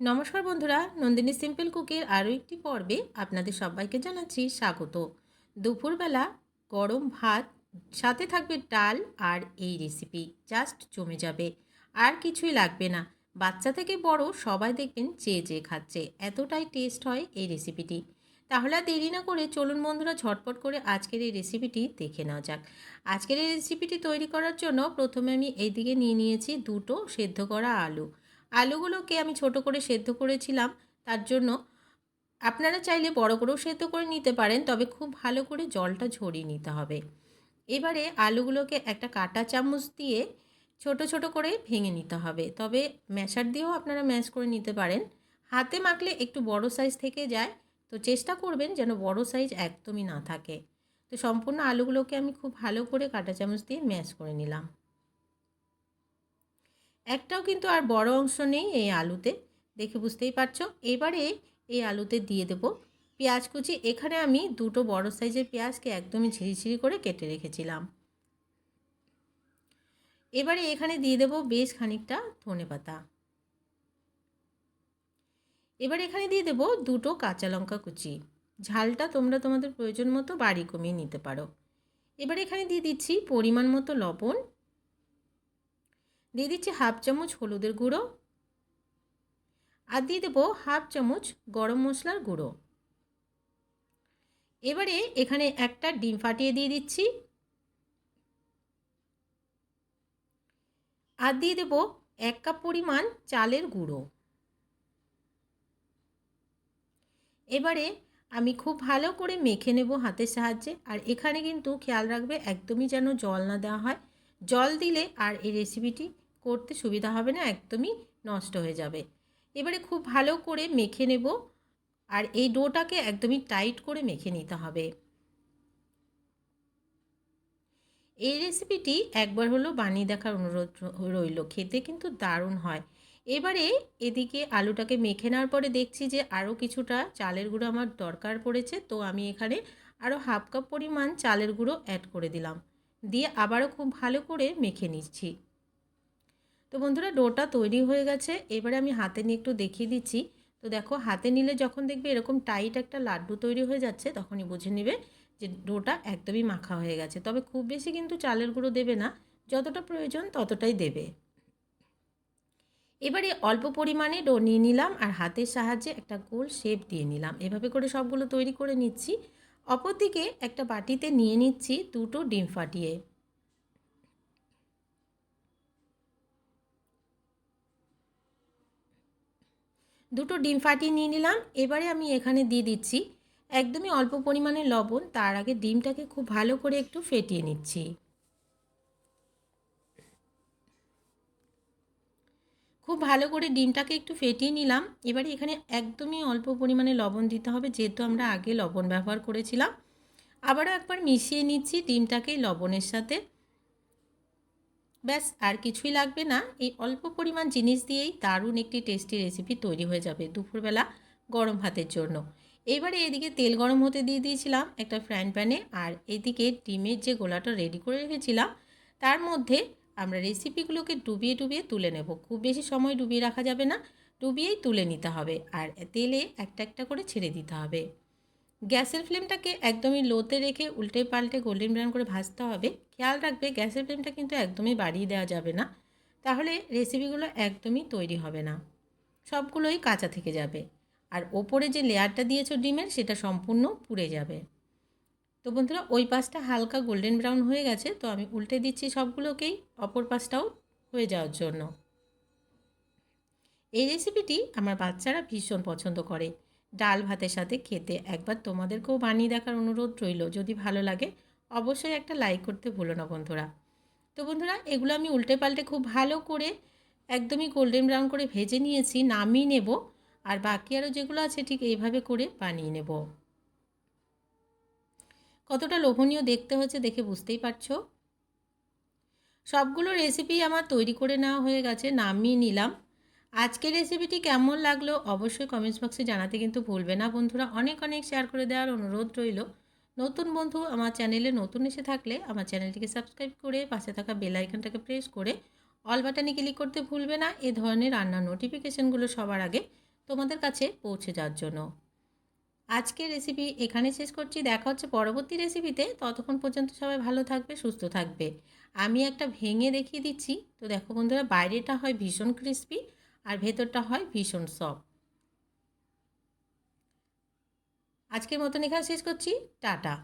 নমস্কার বন্ধুরা, নন্দিনী সিম্পল কুকের আরও একটি পর্বে আপনাদের সবাইকে জানাচ্ছি স্বাগত। দুপুরবেলা গরম ভাত, সাথে থাকবে ডাল আর এই রেসিপি জাস্ট জমে যাবে। আর কিছুই লাগবে না। বাচ্চা থেকে বড় সবাই দেখবেন চেয়ে চেয়ে খাচ্ছে, এতটাই টেস্ট হয় এই রেসিপিটি তাহলে দেরি না করে চলুন বন্ধুরা, ঝটপট করে আজকের এই রেসিপিটি দেখে নেওয়া যাক। আজকের এই রেসিপিটি তৈরি করার জন্য প্রথমে আমি এইদিকে নিয়ে নিয়েছি দুটো সেদ্ধ করা আলু। আলুগুলোকে আমি ছোট করে সেদ্ধ করেছিলাম, তার জন্য আপনারা চাইলে বড় করেও সেদ্ধ করে নিতে পারেন, তবে খুব ভালো করে জলটা ঝরিয়ে নিতে হবে। এবারে আলুগুলোকে একটা কাটা চামচ দিয়ে ছোট ছোট করে ভেঙে নিতে হবে, তবে ম্যাশার দিয়েও আপনারা ম্যাশ করে নিতে পারেন। হাতে মাখলে একটু বড় সাইজ থেকে যায়, তো চেষ্টা করবেন যেন বড় সাইজ একদমই না থাকে। তো সম্পূর্ণ আলুগুলোকে আমি খুব ভালো করে কাটা চামচ দিয়ে ম্যাশ করে নিলাম। একটাও কিন্তু আর বড় অংশ নেই এই আলুতে। দেখে বুঝতেই পারছ? এবারে এই আলুতে দিয়ে দেব পেঁয়াজ কুচি। এখানে আমি দুটো বড় সাইজের পেঁয়াজকে একদমই ঝিরিঝিরি করে কেটে রেখেছিলাম। এবারে এখানে দিয়ে দেব বেশ খানিকটা ধনে পাতা। এবার এখানে দিয়ে দেব দুটো কাঁচা লঙ্কা কুচি। ঝালটা তোমরা তোমাদের প্রয়োজন মতো বাড়ি কমিয়ে নিতে পারো। এবার এখানে দিয়ে দিচ্ছি পরিমাণ মতো লবণ। দিয়ে দিচ্ছি হাফ চামচ হলুদের গুঁড়ো আর দিয়ে দেবো হাফ চামচ গরম মশলার গুঁড়ো। এবারে এখানে একটা ডিম ফাটিয়ে দিয়ে দিচ্ছি। আর দিয়ে দেবো এক কাপ পরিমাণ চালের গুঁড়ো। এবারে আমি খুব ভালো করে মেখে নেব হাতের সাহায্যে আর এখানে কিন্তু খেয়াল রাখবে একদমই যেন জল না দেওয়া হয়। জল দিলে আর এই রেসিপিটি করতে সুবিধা হবে না, একদমই নষ্ট হয়ে যাবে। এবারে খুব ভালো করে মেখে নেব আর এই ডোটাকে একদমই টাইট করে মেখে নিতে হবে। এই রেসিপিটি একবার হলো বানিয়ে দেখার অনুরোধ রইল, খেতে কিন্তু দারুণ হয়। এবারে এদিকে আলুটাকে মেখে নেওয়ার পরে দেখছি যে আরও কিছুটা চালের গুঁড়ো আমার দরকার পড়েছে, তো আমি এখানে আরও হাফ কাপ পরিমাণ চালের গুঁড়ো অ্যাড করে দিলাম। দিয়ে আবারও খুব ভালো করে মেখে নিচ্ছি। তো বন্ধুরা, ডোটা তৈরি হয়ে গেছে। এবারে আমি হাতে নিয়ে একটু দেখিয়ে দিচ্ছি। তো দেখো, হাতে নিলে যখন দেখবে এরকম টাইট একটা লাড্ডু তৈরি হয়ে যাচ্ছে, তখনই বুঝে নেবে যে ডোটা একদমই মাখা হয়ে গেছে। তবে খুব বেশি কিন্তু চালের গুঁড়ো দেবে না, যতটা প্রয়োজন ততটাই দেবে। এবারে অল্প পরিমাণে ডো নিয়ে নিলাম আর হাতের সাহায্যে একটা গোল শেপ দিয়ে নিলাম। এভাবে করে সবগুলো তৈরি করে নিচ্ছি। অপরদিকে একটা বাটিতে নিয়ে নিচ্ছি দুটো ডিম ফাটিয়ে। দুটো ডিম ফাটিয়ে নিয়ে নিলাম। এবারে আমি এখানে দিয়ে দিচ্ছি একদমই অল্প পরিমাণে লবণ। তার আগে ডিমটাকে খুব ভালো করে একটু ফেটিয়ে নিচ্ছি। খুব ভালো করে ডিমটাকে একটু ফেটিয়ে নিলাম। এবারে এখানে একদমই অল্প পরিমাণে লবণ দিতে হবে, যেহেতু আমরা আগে লবণ ব্যবহার করেছিলাম। আবারও একবার মিশিয়ে নিচ্ছি ডিমটাকে লবণের সাথে। ব্যাস, আর কিছুই লাগবে না। এই অল্প পরিমাণ জিনিস দিয়েই দারুণ একটি টেস্টি রেসিপি তৈরি হয়ে যাবে দুপুরবেলা গরম ভাতের জন্য। এবারে এদিকে তেল গরম হতে দিয়ে দিয়েছিলাম একটা ফ্রাইং প্যানে আর এদিকে ডিমের যে গোলাটা রেডি করে রেখেছিলাম, তার মধ্যে আমরা রেসিপিগুলোকে ডুবিয়ে ডুবিয়ে তুলে নেব। খুব বেশি সময় ডুবিয়ে রাখা যাবে না, ডুবিয়েই তুলে নিতে হবে। আর তেলে একটা একটা করে ছেড়ে দিতে হবে। গ্যাসের ফ্লেমটাকে একদমই লোতে রেখে উল্টে পাল্টে গোল্ডেন ব্রাউন করে ভাজতে হবে। খেয়াল রাখবে, গ্যাসের ফ্লেমটা কিন্তু একদমই বাড়িয়ে দেওয়া যাবে না। তাহলে রেসিপিগুলো একদমই তৈরি হবে না। সবগুলোই কাঁচা থেকে যাবে। আর ওপরে যে লেয়ারটা দিয়েছ ডিমের, সেটা সম্পূর্ণ পুড়ে যাবে। তো বন্ধুরা, ওই পাশটা হালকা গোল্ডেন ব্রাউন হয়ে গেছে, তো আমি উল্টে দিচ্ছি সবগুলোকেই, অপর পাশটাও হয়ে যাওয়ার জন্য। এই রেসিপিটি আমার বাচ্চারা ভীষণ পছন্দ করে। ডাল ভাতের সাথে খেতে। একবার তোমাদেরকেও বানিয়ে দেখার অনুরোধ রইল। যদি ভালো লাগে, অবশ্যই একটা লাইক করতে ভুলো না বন্ধুরা। তো বন্ধুরা, এগুলো আমি উল্টে পাল্টে খুব ভালো করে একদমই গোল্ডেন ব্রাউন করে ভেজে নিয়েছি, নামিয়ে নেব। আর বাকি আরও যেগুলো আছে, ঠিক এইভাবে করে বানিয়ে নেব। কতটা লোভনীয় দেখতে হচ্ছে দেখে বুঝতেই পারছ? সবগুলো রেসিপি আমার তৈরি করে নেওয়া হয়ে গেছে, নামিয়ে নিলাম। আজকের রেসিপিটি কেমন লাগল অবশ্যই কমেন্টস বক্সে জানাতে কিন্তু ভুলবে না। বন্ধুরা, অনেক অনেক শেয়ার করে দেওয়ার অনুরোধ রইল। নতুন বন্ধু আমার চ্যানেলে নতুন এসে থাকলে আমার চ্যানেলটিকে সাবস্ক্রাইব করে পাশে থাকা বেল আইকনটাকে প্রেস করে অল বাটনে ক্লিক করতে ভুলবে না। এ ধরনের রান্নার নোটিফিকেশানগুলো সবার আগে তোমাদের কাছে পৌঁছে যাওয়ার জন্য। আজকের রেসিপি এখানে শেষ করছি। দেখা হচ্ছে পরবর্তী রেসিপিতে ততক্ষণ পর্যন্ত সবাই ভালো থাকবে, সুস্থ থাকবে। আমি একটা ভেঙে দেখিয়ে দিচ্ছি। তো দেখো বন্ধুরা, বাইরেটা হয় ভীষণ ক্রিস্পি আর ভেতরটা হয় ভীষণ সফট আজকের মতন এখানে শেষ করছি টাটা।